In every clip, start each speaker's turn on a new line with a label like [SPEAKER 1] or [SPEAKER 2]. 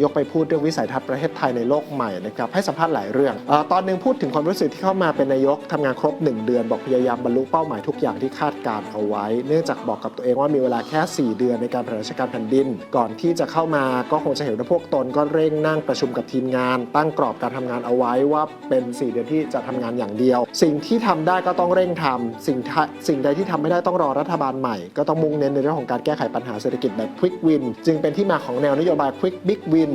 [SPEAKER 1] ายกไปพูดเรื่องวิสัยทัศน์ประเทศไทยในโลกใหม่นะครับให้สัมภาษณ์หลายเรื่องอตอนหนึ่งพูดถึงความรู้สึกที่เข้ามาเป็นนายกทำงานครบ 1 เดือน บอกพยายามบรรลุเป้าหมายทุกอย่างที่คาดการเอาไว้ เนื่องจากบอกกับตัวเองว่ามีเวลาแค่ 4 เดือนในการบริหารราชการแผ่นดิน ก่อนที่จะเข้ามาก็คงจะเห็นว่าพวกตนก็เร่งนั่งประชุมกับทีมงาน ตั้งกรอบการทำงานเอาไว้ว่าเป็น 4 เดือนที่จะทำงานอย่างเดียว สิ่งที่ทำได้ก็ต้องเร่งทำสิ่งสิ่งใดที่ทำไม่ได้ต้องรอรัฐบาลใหม่ ก็ต้องมุ่งเน้นในเรื่องของการแก้ไขปัญหาเศรษฐกิจแบบ Quick Win จึงเป็นที่มาของแนวนโยบาย Quick Big Win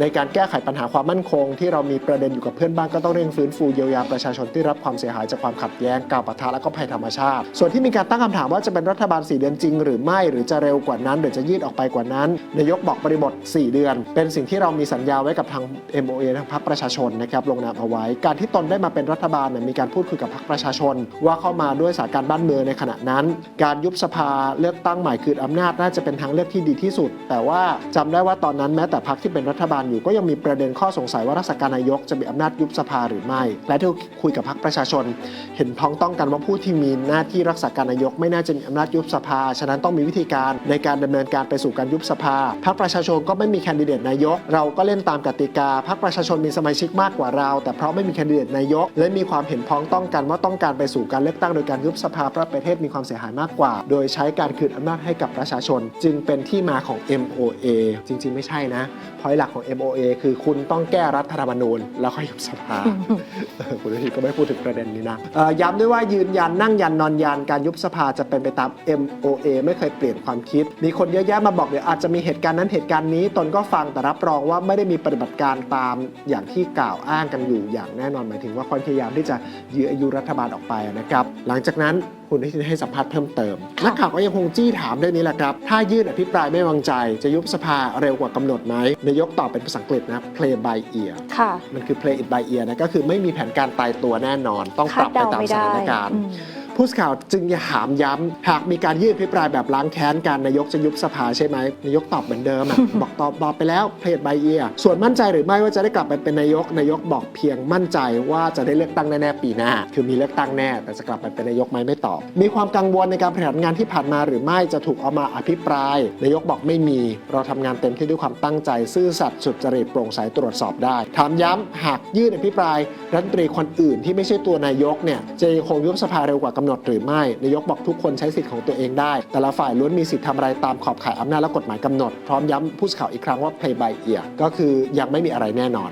[SPEAKER 1] ในการแก้ไขปัญหาความมั่นคง ที่เรามีประเด็นอยู่กับเพื่อนบ้านก็ต้องเร่งฟื้นฟูเยียวยาประชาชนที่รับความเสียหายจากความขัดแย้งการปะทะและก็ภัยธรรมชาติ ส่วนที่มีการตั้งคำถามว่าจะเป็นรัฐบาล 4 เดือนจริง หรือไม่หรือจะเร็วกว่านั้นหรือจะยืดออกไปกว่านั้นนายกบอกบริบท 4 เดือน เป็นสิ่งที่เรามีสัญญาไว้กับทาง MOA ทางพรรคประชาชนนะครับลงนามเอาไว้ การที่ตนได้มาเป็นรัฐบาลมีการพูดคุยกับพรรคประชาชน ว่าเข้ามาด้วยสถานการณ์บ้านเมืองในขณะนั้น การยุบสภาเลือกตั้งใหม่คืนอำนาจน่าจะเป็นทางเลือกที่ดีที่สุด แต่ว่าจำได้ว่าตอนนั้นแม้แต่พรรคที่เป็นรัฐบาลอยู่ก็ยังมีประเด็นข้อสงสัยว่ารักษาการนายกจะมีอำนาจยุบสภาหรือไม่ และที่คุยกับพรรคประชาชน เห็นพ้องต้องกันว่าผู้ที่มีหน้าที่รักษาการนายกไม่น่าจะมีอำนาจยุบสภา ฉะนั้นต้องมีวิธีการในการดำเนินการไปสู่การยุบสภา พรรคประชาชนก็ไม่มีแคนดิเดตนายก เราก็เล่นตามกติกา พรรคประชาชนมีสมาชิกมากกว่าเรา แต่เพราะไม่มีแคนดิเดตนายก และมีความเห็นพ้องต้องกันว่าต้องการไปสู่การเลือกตั้งโดยการยุบสภาเพราะประเทศมีความเสียหายมากกว่า โดยใช้การคืนอำนาจให้กับประชาชน จึงเป็นที่มาของ MOA จริงๆ ไม่ใช่นะพอยหลักของ MOA คือคุณต้องแก้รัฐธรรมนูญ แล้วค่อยยุบสภาเออคุณวิธีก็ไม่พูดถึงประเด็นนี้นะเอ่อย้ำด้วยว่ายืนยันนั่งยันนอนยันการยุบสภาจะเป็นไปตาม MOA ไม่เคยเปลี่ยนความคิด มีคนเยอะแยะมาบอกเดี๋ยวอาจจะมีเหตุการณ์นั้นเหตุการณ์นี้ ตนก็ฟังแต่รับรองว่าไม่ได้มีปฏิบัติการตามอย่างที่กล่าวอ้างกันอยู่อย่างแน่นอนหมายถึงว่าความพยายามที่จะยื้ออายุรัฐบาลออกไปนะครับ หลังจากนั้นคุณที่ให้สัมภาษณ์เพิ่มเติม
[SPEAKER 2] ค่ะ
[SPEAKER 1] นักข่าวก็ยังคงจี้ถามเรื่องนี้แหละครับ ถ้ายื่นอภิปรายไม่วางใจจะยุบสภาเร็วกว่ากำหนดไหมนายกตอบเป็นภาษาอังกฤษนะ play by ear
[SPEAKER 2] ค่ะ
[SPEAKER 1] มันคือ play it by ear นะก็คือไม่มีแผนการตายตัวแน่นอน ต้องป
[SPEAKER 2] คา
[SPEAKER 1] รั
[SPEAKER 2] ด
[SPEAKER 1] บไป
[SPEAKER 2] เดา
[SPEAKER 1] ตาม
[SPEAKER 2] ไม่
[SPEAKER 1] ส
[SPEAKER 2] ได้
[SPEAKER 1] ถานการณ์
[SPEAKER 2] อืม
[SPEAKER 1] ผู้สื่อข่าวจึงถามย้ำ หากมีการยื่นพิปรายแบบล้างแค้นการนายกจะยุบสภาใช่ไหมนายกตอบเหมือนเดิมอะบอกตอบตอบไปแล้วเพจใบเอียส่วนมั่นใจหรือไม่ว่าจะได้กลับไปเป็นนายกนายกบอกเพียงมั่นใจว่าจะได้เลือกตั้งแน่ๆปีหน้า คือมีเลือกตั้งแน่แต่จะกลับไปเป็นนายกไหมไม่ตอบ มีความกังวลในการบริหารงานที่ผ่านมาหรือไม่จะถูกเอามาอภิปราย นายกบอกไม่มี เราทำงานเต็มที่ด้วยความตั้งใจซื่อสัตย์สุจริตโปร่งใสตรวจสอบได้ ถามย้ำหากยื่นอภิปรายรัฐมนตรีคนอื่นที่ไม่ใช่ตัวนายกเนี่ยจะยังคงยุบสภาเร็วกว่ากำหนดหรือไม่นายกบอกทุกคนใช้สิทธิ์ของตัวเองได้ แต่ละฝ่ายล้วนมีสิทธิ์ทำอะไรตามขอบข่ายอำนาจและกฎหมายกำหนด พร้อมย้ำผู้สื่อข่าวอีกครั้งว่า play by ear ก็คือยังไม่มีอะไรแน่นอน